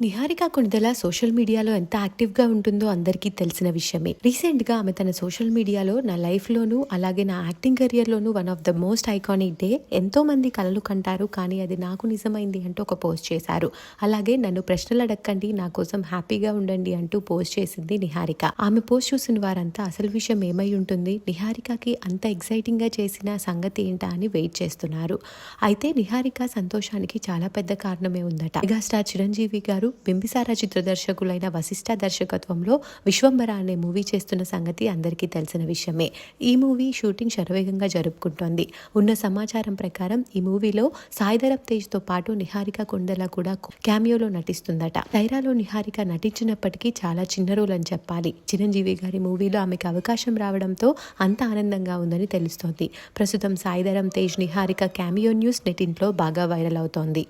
Niharika Konidela social మీడియాలో ఎంత యాక్టివ్గా ఉంటుందో అందరికీ తెలిసిన విషయమే. రీసెంట్గా ఆమె తన సోషల్ మీడియాలో నా లైఫ్లోనూ అలాగే నా acting కెరియర్లోనూ one of the most iconic day ఎంతో మంది కలలు కంటారు. కానీ అది నాకు నిజమైంది అంటూ ఒక పోస్ట్ చేశారు. అలాగే నన్ను ప్రశ్నలు అడగండి నా కోసం హ్యాపీగా ఉండండి అంటూ పోస్ట్ చేసింది నిహారిక. ఆమె పోస్ట్ చూసిన వారంతా అసలు విషయం ఏమై ఉంటుంది? నిహారికకి అంత ఎగ్జైటింగ్గా చేసిన సంగతి ఏంటా అని వెయిట్ చేస్తున్నారు. అయితే నిహారిక సంతోషానికి చాలా పెద్ద కారణమే ఉందట. మెగాస్టార్ చిరంజీవి గారు బింబిసార చిత్ర దర్శకులైన వశిష్ఠ దర్శకత్వంలో విశ్వంబర అనే మూవీ చేస్తున్న సంగతి అందరికీ తెలిసిన విషయమే. ఈ మూవీ షూటింగ్ శరవేగంగా జరుపుకుంటోంది. ఉన్న సమాచారం ప్రకారం ఈ మూవీలో సాయిధరప్ తేజ్తో పాటు నిహారిక కొండల కూడా క్యామియోలో నటిస్తుందట. తైరాలో నిహారిక నటించినప్పటికీ చాలా చిన్న రోల్ అని చెప్పాలి. చిరంజీవి గారి మూవీలో ఆమెకు అవకాశం రావడంతో అంత ఆనందంగా ఉందని తెలుస్తోంది. ప్రస్తుతం సాయిధరం తేజ్ నిహారిక క్యామియో న్యూస్ నెటింట్లో బాగా వైరల్ అవుతోంది.